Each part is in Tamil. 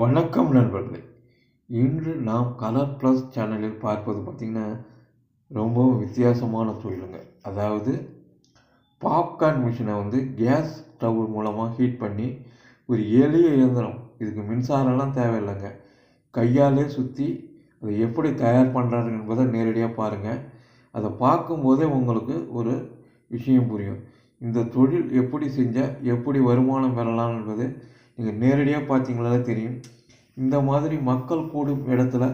வணக்கம் நண்பர்களே. இன்று நாம் கலர் ப்ளஸ் சேனலில் பார்ப்பது பார்த்திங்கன்னா ரொம்பவும் வித்தியாசமான தொழிலுங்க. அதாவது பாப்கார்ன் மிஷினை வந்து கேஸ் ஸ்டவ் மூலமாக ஹீட் பண்ணி ஒரு எளிய இயந்திரம் இதுக்கு மின்சாரம்லாம் தேவையில்லைங்க. கையாலே சுற்றி அதை எப்படி தயார் பண்ணுறாரு என்பதை நேரடியாக பாருங்கள் அதை பார்க்கும்போதே உங்களுக்கு ஒரு விஷயம் புரியும். இந்த தொழில் எப்படி செஞ்சால் எப்படி வருமானம் பெறலாம் என்பது நீங்கள் நேரடியாக பார்த்தீங்களாலே தெரியும். இந்த மாதிரி மக்கள் கூடும் இடத்துல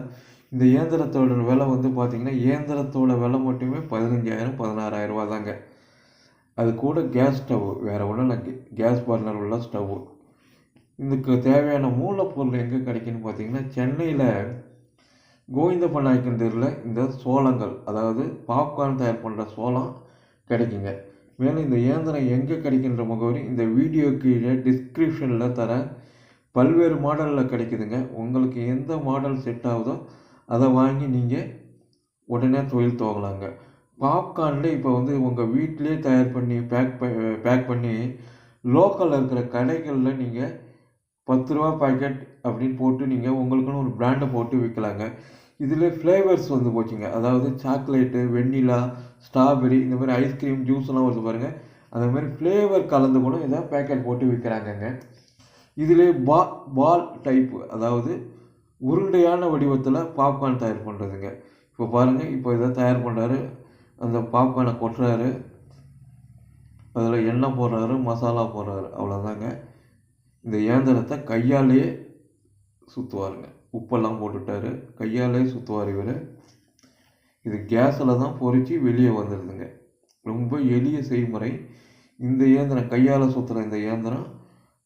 இந்த இயந்திரத்தோட விலை வந்து பார்த்திங்கன்னா இயந்திரத்தோட விலை மட்டுமே பதினஞ்சாயிரம் பதினாறாயிரம் ரூபா தாங்க. அது கூட கேஸ் ஸ்டவ் வேறு ஒன்றும் இல்லை. கேஸ் பர்னர் உள்ள ஸ்டவ்வு இதுக்கு தேவையான மூலப்பொருள் எங்கே கிடைக்குன்னு பார்த்தீங்கன்னா சென்னையில் கோவிந்த பண்ணாய்க்கன் தெருவில் இந்த சோளங்கள் அதாவது பாப்கார்ன் தயார் பண்ணுற சோளம் கிடைக்குங்க. மேலும் இந்த இயந்திரம் எங்கே கிடைக்கின்ற முகவரி இந்த வீடியோ கீழே டிஸ்கிரிப்ஷனில் தர பல்வேறு மாடலில் கிடைக்குதுங்க. உங்களுக்கு எந்த மாடல் செட் ஆகுதோ அதை வாங்கி நீங்கள் உடனே தொழில் துவங்கலாங்க. பாப்கார்னில் இப்போ வந்து உங்கள் வீட்டிலே தயார் பண்ணி பேக் பேக் பண்ணி லோக்கலில் இருக்கிற கடைகளில் நீங்கள் பத்து ரூபா பாக்கெட் அப்படின்னு போட்டு நீங்கள் உங்களுக்குன்னு ஒரு பிராண்டை போட்டு விற்கலாங்க இதில் ஃப்ளேவர்ஸ் வந்து போச்சுங்க. அதாவது சாக்லேட்டு வெண்ணிலா ஸ்ட்ராபெரி இந்த மாதிரி ஐஸ்கிரீம் ஜூஸ்லாம் வருது பாருங்கள் அந்த மாதிரி ஃப்ளேவர் கலந்து கூட இதை பேக்கெட் போட்டு விற்கிறாங்கங்க இதில் பா பால் டைப்பு அதாவது உருண்டையான வடிவத்தில் பாப்கார்ன் தயார் பண்ணுறதுங்க இப்போ பாருங்கள் இப்போ இதை தயார் பண்ணுறாரு அந்த பாப்கார்னை கொட்டுறாரு. அதில் எண்ணெய் போடுறாரு மசாலா போடுறாரு. அவ்வளோதாங்க இந்த இயந்திரத்தை கையாலேயே சுற்றுவாருங்க உப்பெல்லாம் போட்டுட்டாரு. கையாலே சுற்றுவார் இவர். இது கேஸில் தான் பொறிச்சு வெளியே வந்துடுதுங்க ரொம்ப எளிய செய்முறை. இந்த இயந்திரம் கையால் சுற்றுற இந்த இயந்திரம்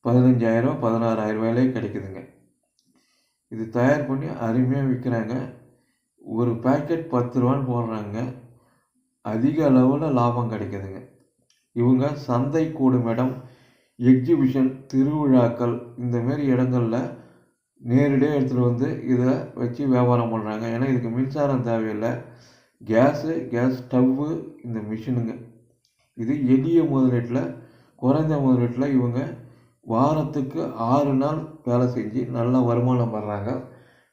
பதினஞ்சாயிரம் பதினாறாயிரம் ரூபாயிலே கிடைக்குதுங்க. இது தயார் பண்ணி அருமையாக விற்கிறாங்க ஒரு பேக்கெட் பத்து ரூபான்னு போடுறாங்க. அதிக அளவில் லாபம் கிடைக்குதுங்க. இவங்க சந்தை கூடும் இடம் எக்ஸிபிஷன் திருவிழாக்கள் இந்தமாரி இடங்களில் நேரடியாக எடுத்துகிட்டு வந்து இதை வச்சு வியாபாரம் பண்ணுறாங்க ஏன்னா இதுக்கு மின்சாரம் தேவையில்லை. கேஸு கேஸ் ஸ்டவ்வு இந்த மிஷினுங்க. இது எளிய முதலீட்டில் குறைந்த முதலீட்டில் இவங்க வாரத்துக்கு ஆறு நாள் வேலை செஞ்சு நல்லா வருமானம் வர்றாங்க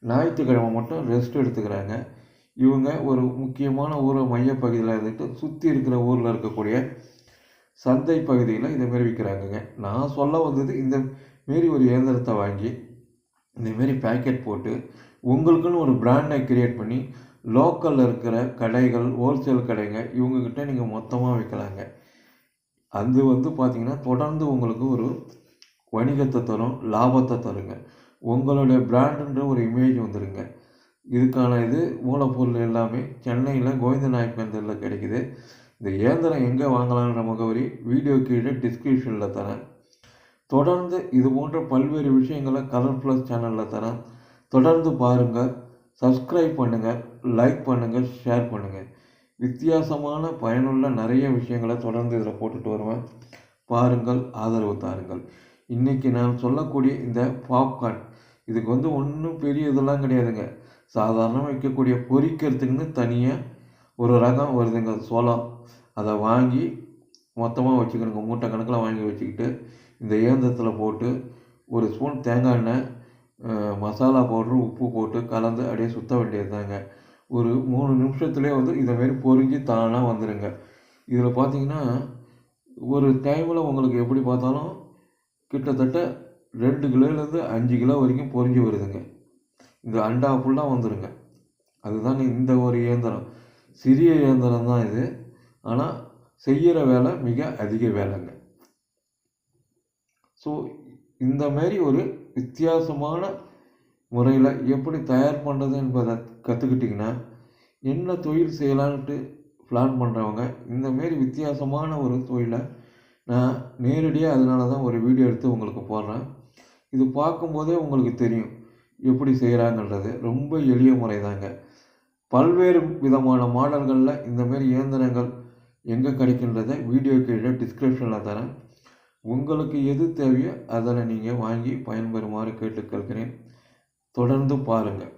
ஞாயிற்றுக்கிழமை மட்டும் ரெஸ்ட் எடுத்துக்கிறாங்க. இவங்க ஒரு முக்கியமான ஊரை மையப்பகுதியில் இருந்துட்டு சுற்றி இருக்கிற ஊரில் இருக்கக்கூடிய சந்தை பகுதியில் இதை மாரி விற்கிறாங்கங்க நான் சொல்ல வந்தது இந்த மாரி ஒரு இயந்திரத்தை வாங்கி இந்தமாரி பேக்கெட் போட்டு உங்களுக்குன்னு ஒரு பிராண்டை க்ரியேட் பண்ணி லோக்கலில் இருக்கிற கடைகள் ஹோல்சேல் கடைங்க இவங்கக்கிட்ட நீங்கள் மொத்தமாக விற்கலாங்க அது வந்து பார்த்திங்கன்னா தொடர்ந்து உங்களுக்கு ஒரு வணிகத்தை தரும் லாபத்தை தருங்க. உங்களுடைய பிராண்டுன்ற ஒரு இமேஜ் வந்துடுங்க இதுக்கான இது மூலப்பொருள் எல்லாமே சென்னையில் கோவிந்த நாயக்கந்தரில் கிடைக்குது. இந்த இயந்திரம் எங்கே வாங்கலான்ற முகவரி வீடியோ கீழே டிஸ்கிரிப்ஷனில் தரேன். தொடர்ந்து இது போன்ற பல்வேறு விஷயங்களை கலர் ப்ளஸ் சேனலில் தரேன். தொடர்ந்து பாருங்கள் சப்ஸ்கிரைப் பண்ணுங்கள் லைக் பண்ணுங்கள் ஷேர் பண்ணுங்கள் வித்தியாசமான பயனுள்ள நிறைய விஷயங்களை தொடர்ந்து இதில் போட்டுட்டு வருவேன். பாருங்கள் ஆதரவு தாருங்கள். இன்றைக்கி நான் சொல்லக்கூடிய இந்த பாப்கார்ன் இதுக்கு வந்து ஒன்றும் பெரிய இதெல்லாம் கிடையாதுங்க. சாதாரணமாக வைக்கக்கூடிய பொறிக்கிறதுக்குன்னு தனியாக ஒரு ரகம் வருதுங்க சோளம். அதை வாங்கி மொத்தமாக வச்சுக்கணுங்க மூட்டை கணக்கில் வாங்கி வச்சுக்கிட்டு இந்த இயந்திரத்தில் போட்டு ஒரு ஸ்பூன் தேங்காய் எண்ணெய் மசாலா பவுட்ரு உப்பு போட்டு கலந்து அப்படியே சுற்ற வேண்டியது தாங்க ஒரு மூணு நிமிஷத்துலேயே வந்து இதைமாரி பொறிஞ்சு தானாக வந்துடுங்க இதில் பார்த்தீங்கன்னா ஒரு டைமில் உங்களுக்கு எப்படி பார்த்தாலும் கிட்டத்தட்ட ரெண்டு கிலோலேருந்து அஞ்சு கிலோ வரைக்கும் பொறிஞ்சு வருதுங்க. இந்த அண்டா ஃபுல்லாக வந்துடுங்க அதுதாங்க இந்த ஒரு இயந்திரம். சிறிய இயந்திரம் தான் இது. ஆனால் செய்கிற வேலை மிக அதிக வேலைங்க. ஸோ இந்த மாதிரி ஒரு வித்தியாசமான முறையில் எப்படி தயார் பண்ணுறது என்பதை கற்றுக்கிட்டிங்கன்னா என்ன தொழில் செய்யலான்ட்டு பிளான் பண்ணுறவங்க இந்தமாரி வித்தியாசமான ஒரு தொழிலை நான் நேரடியாக அதனால தான் ஒரு வீடியோ எடுத்து உங்களுக்கு போடுறேன். இது பார்க்கும்போதே உங்களுக்கு தெரியும் எப்படி செய்கிறாங்கன்றது ரொம்ப எளிய முறை தாங்க பல்வேறு விதமான மாடல்களில் இந்தமாரி இயந்திரங்கள் எங்கே கிடைக்கின்றதை வீடியோ கீழே டிஸ்கிரிப்ஷனில் தரேன். உங்களுக்கு எது தேவையோ அதில் நீங்கள் வாங்கி பயன்பெறுமாறு கேட்டுக்கொள்கிறேன். தொடர்ந்து பாருங்கள்.